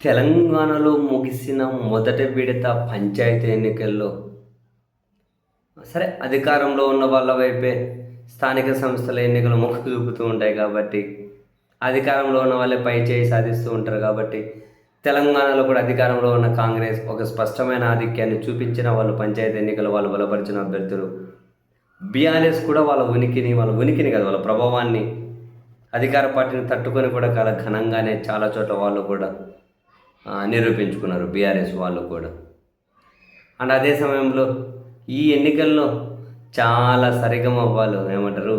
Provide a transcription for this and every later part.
తెలంగాణలో ముగిసిన మొదటి విడత పంచాయతీ ఎన్నికల్లో సరే అధికారంలో ఉన్న వాళ్ళ వైపే స్థానిక సంస్థల ఎన్నికలు మొక్కు చూపుతూ ఉంటాయి కాబట్టి అధికారంలో ఉన్న వాళ్ళే పై చేయి సాధిస్తూ ఉంటారు కాబట్టి తెలంగాణలో కూడా అధికారంలో ఉన్న కాంగ్రెస్ ఒక స్పష్టమైన ఆధిక్యాన్ని చూపించిన వాళ్ళు పంచాయతీ ఎన్నికలు వాళ్ళు బలపరిచిన అభ్యర్థులు. బీఆర్ఎస్ కూడా వాళ్ళ ఉనికిని వాళ్ళ ఉనికిని కదా వాళ్ళ ప్రభావాన్ని అధికార పార్టీని తట్టుకొని కూడా చాలా ఘనంగానే చాలా చోట్ల వాళ్ళు కూడా నిరూపించుకున్నారు బీఆర్ఎస్ వాళ్ళు కూడా. అండ్ అదే సమయంలో ఈ ఎన్నికల్లో చాలా సరిగమ వాళ్ళు ఏమంటారు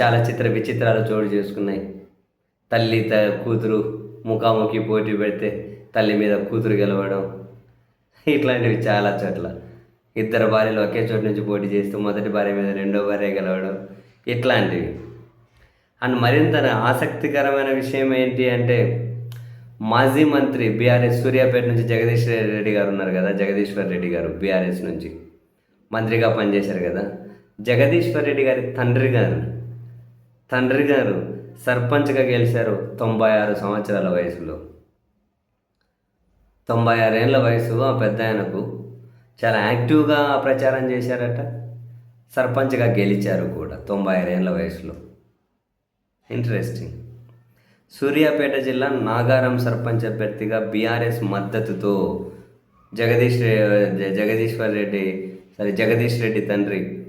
చాలా చిత్ర విచిత్రాలు చోటు చేసుకున్నాయి. తల్లి త కూతురు ముఖాముఖి పోటీ పెడితే తల్లి మీద కూతురు గెలవడం ఇట్లాంటివి చాలా చోట్ల. ఇద్దరు భార్యలు ఒకే చోటు నుంచి పోటీ చేస్తూ మొదటి భార్య మీద రెండో భార్య గెలవడం ఇట్లాంటివి. అండ్ మరింత ఆసక్తికరమైన విషయం ఏంటి అంటే మాజీ మంత్రి బీఆర్ఎస్ సూర్యాపేట నుంచి జగదీశ్వర్ రెడ్డి గారు ఉన్నారు కదా జగదీశ్వర్ రెడ్డి గారు బీఆర్ఎస్ నుంచి మంత్రిగా పనిచేశారు కదా. జగదీశ్వర్ రెడ్డి గారి తండ్రి గారు తండ్రి గారు సర్పంచ్గా గెలిచారు తొంభై ఆరు సంవత్సరాల వయసులో. తొంభై ఆరేళ్ళ వయసు ఆ పెద్ద ఆయనకు. చాలా యాక్టివ్గా ప్రచారం చేశారట. సర్పంచ్గా గెలిచారు కూడా తొంభై ఆరేళ్ళ వయసులో. ఇంట్రెస్టింగ్ సూర్యాపేట జిల్లా నాగారం సర్పంచ్ అభ్యర్థిగా బీఆర్ఎస్ మద్దతుతో జగదీష్ జగదీశ్వర్ రెడ్డి సారీ జగదీష్ రెడ్డి తండ్రి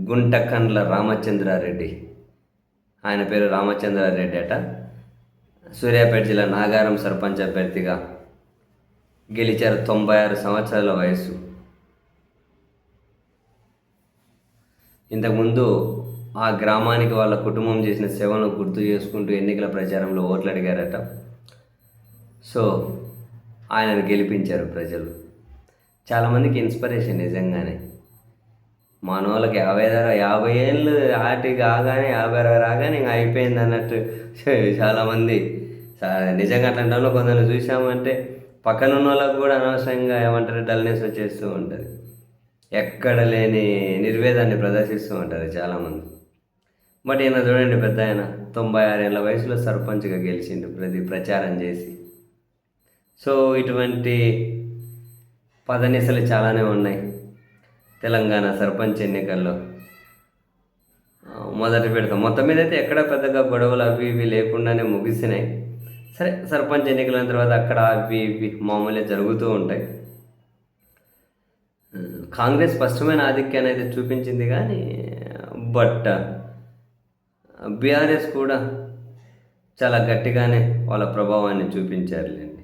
గుంటకండ్ల రామచంద్రారెడ్డి. ఆయన పేరు రామచంద్రారెడ్డి అట. సూర్యాపేట జిల్లా నాగారం సర్పంచ్ అభ్యర్థిగా గెలిచారు తొంభై ఆరు సంవత్సరాల వయస్సు. ఇంతకుముందు ఆ గ్రామానికి వాళ్ళ కుటుంబం చేసిన సేవను గుర్తు చేసుకుంటూ ఎన్నికల ప్రచారంలో ఓట్లు అడిగారట. సో ఆయనను గెలిపించారు ప్రజలు. చాలామందికి ఇన్స్పిరేషన్ నిజంగానే. మనోళ్ళకి యాభై ధర- యాభై ఏళ్ళు ఆటి కాగానే యాభై అరవై రాగానే ఇంకా అయిపోయింది అన్నట్టు చాలామంది నిజంగా అట్లాంటి కొందరు చూసామంటే పక్కన ఉన్న వాళ్ళకు కూడా అనవసరంగా ఏమంటారు డల్నెస్ వచ్చేస్తూ ఉంటుంది. ఎక్కడ లేని నిర్వేదాన్ని ప్రదర్శిస్తూ ఉంటారు చాలామంది బట్ ఈయన చూడండి పెద్ద ఆయన. తొంభై ఆరేళ్ళ వయసులో సర్పంచ్గా గెలిచిండు ప్రతి ప్రచారం చేసి. సో ఇటువంటి పదనిసలు చాలానే ఉన్నాయి తెలంగాణ సర్పంచ్ ఎన్నికల్లో. ఆ, మొదటి విడత. మొత్తం మీద అయితే ఎక్కడ పెద్దగా గొడవలు అవి ఇవి లేకుండానే ముగిసినాయి. సరే సర్పంచ్ ఎన్నికల తర్వాత అక్కడ అవి ఇవి మామూలుగా జరుగుతూ ఉంటాయి. కాంగ్రెస్ స్పష్టమైన ఆధిక్యాన్ని అయితే చూపించింది కానీ బట్ బీఆర్ఎస్ కూడా చాలా గట్టిగానే వాళ్ళ ప్రభావాన్ని చూపించారులేండి.